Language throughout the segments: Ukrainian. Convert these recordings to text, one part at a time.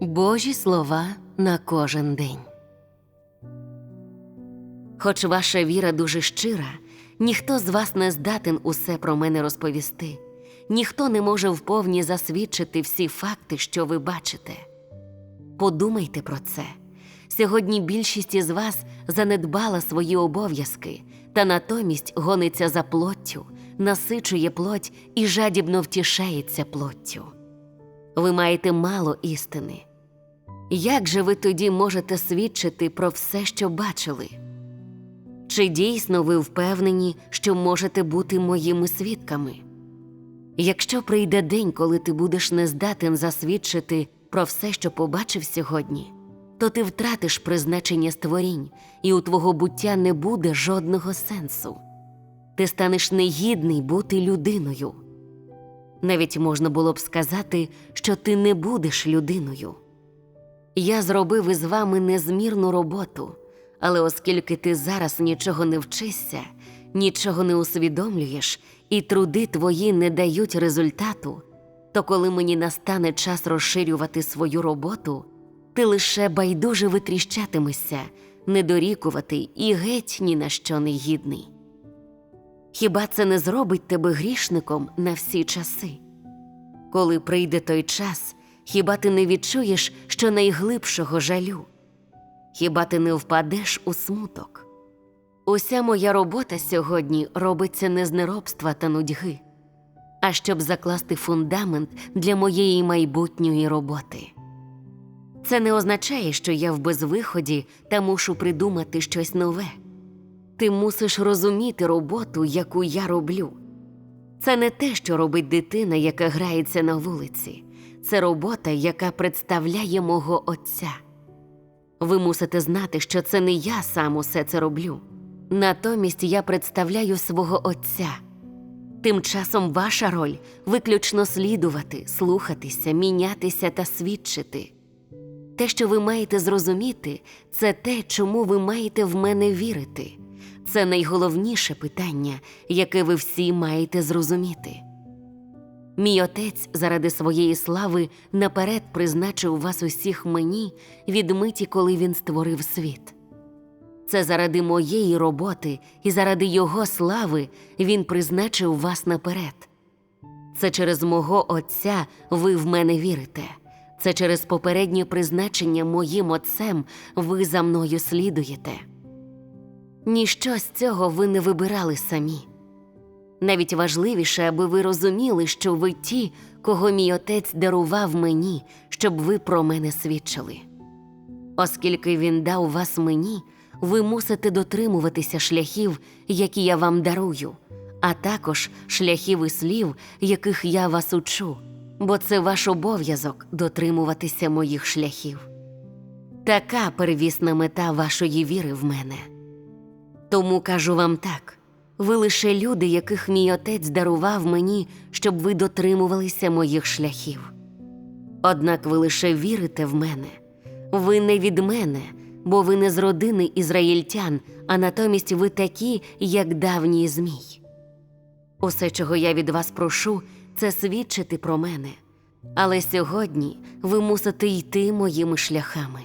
Божі слова на кожен день. Хоч ваша віра дуже щира, ніхто з вас не здатен усе про мене розповісти, ніхто не може вповні засвідчити всі факти, що ви бачите. Подумайте про це. Сьогодні більшість із вас занедбала свої обов'язки та натомість гониться за плоттю, насичує плоть і жадібно втішається плоттю. Ви маєте мало істини. Як же ви тоді можете свідчити про все, що бачили? Чи дійсно ви впевнені, що можете бути моїми свідками? Якщо прийде день, коли ти будеш нездатен засвідчити про все, що побачив сьогодні, то ти втратиш призначення створінь, і у твого буття не буде жодного сенсу. Ти станеш негідний бути людиною. Навіть можна було б сказати, що ти не будеш людиною. Я зробив із вами незмірну роботу, але оскільки ти зараз нічого не вчишся, нічого не усвідомлюєш, і труди твої не дають результату, то коли мені настане час розширювати свою роботу, ти лише байдуже витріщатимешся, недорікувати і геть ні на що не гідний. Хіба це не зробить тебе грішником на всі часи? Коли прийде той час, хіба ти не відчуєш що найглибшого жалю? Хіба ти не впадеш у смуток? Уся моя робота сьогодні робиться не з неробства та нудьги, а щоб закласти фундамент для моєї майбутньої роботи. Це не означає, що я в безвиході та мушу придумати щось нове. Ти мусиш розуміти роботу, яку я роблю. Це не те, що робить дитина, яка грається на вулиці. Це робота, яка представляє мого отця. Ви мусите знати, що це не я сам усе це роблю. Натомість я представляю свого отця. Тим часом ваша роль виключно слідувати, слухатися, мінятися та свідчити. Те, що ви маєте зрозуміти, це те, чому ви маєте в мене вірити. Це найголовніше питання, яке ви всі маєте зрозуміти. Мій отець заради своєї слави наперед призначив вас усіх мені від миті, коли він створив світ. Це заради моєї роботи і заради його слави він призначив вас наперед. Це через мого Отця ви в мене вірите. Це через попереднє призначення моїм отцем ви за мною слідуєте. Ніщо з цього ви не вибирали самі. Навіть важливіше, аби ви розуміли, що ви ті, кого мій отець дарував мені, щоб ви про мене свідчили. Оскільки він дав вас мені, ви мусите дотримуватися шляхів, які я вам дарую, а також шляхів і слів, яких я вас учу, бо це ваш обов'язок дотримуватися моїх шляхів. Така первісна мета вашої віри в мене. Тому кажу вам так ви лише люди, яких мій отець дарував мені, щоб ви дотримувалися моїх шляхів. Однак ви лише вірите в мене, ви не від мене, бо ви не з родини ізраїльтян, а натомість ви такі, як давній змій. Усе, чого я від вас прошу, це свідчити про мене. Але сьогодні ви мусите йти моїми шляхами.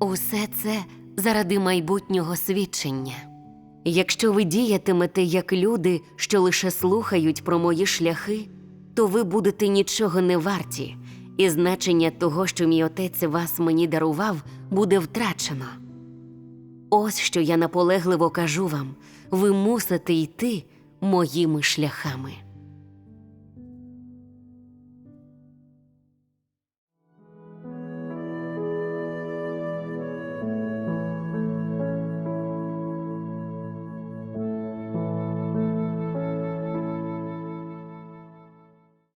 Усе це заради майбутнього свідчення. Якщо ви діятимете як люди, що лише слухають про мої шляхи, то ви будете нічого не варті, і значення того, що мій отець вас мені дарував, буде втрачено. Ось що я наполегливо кажу вам: ви мусите йти моїми шляхами.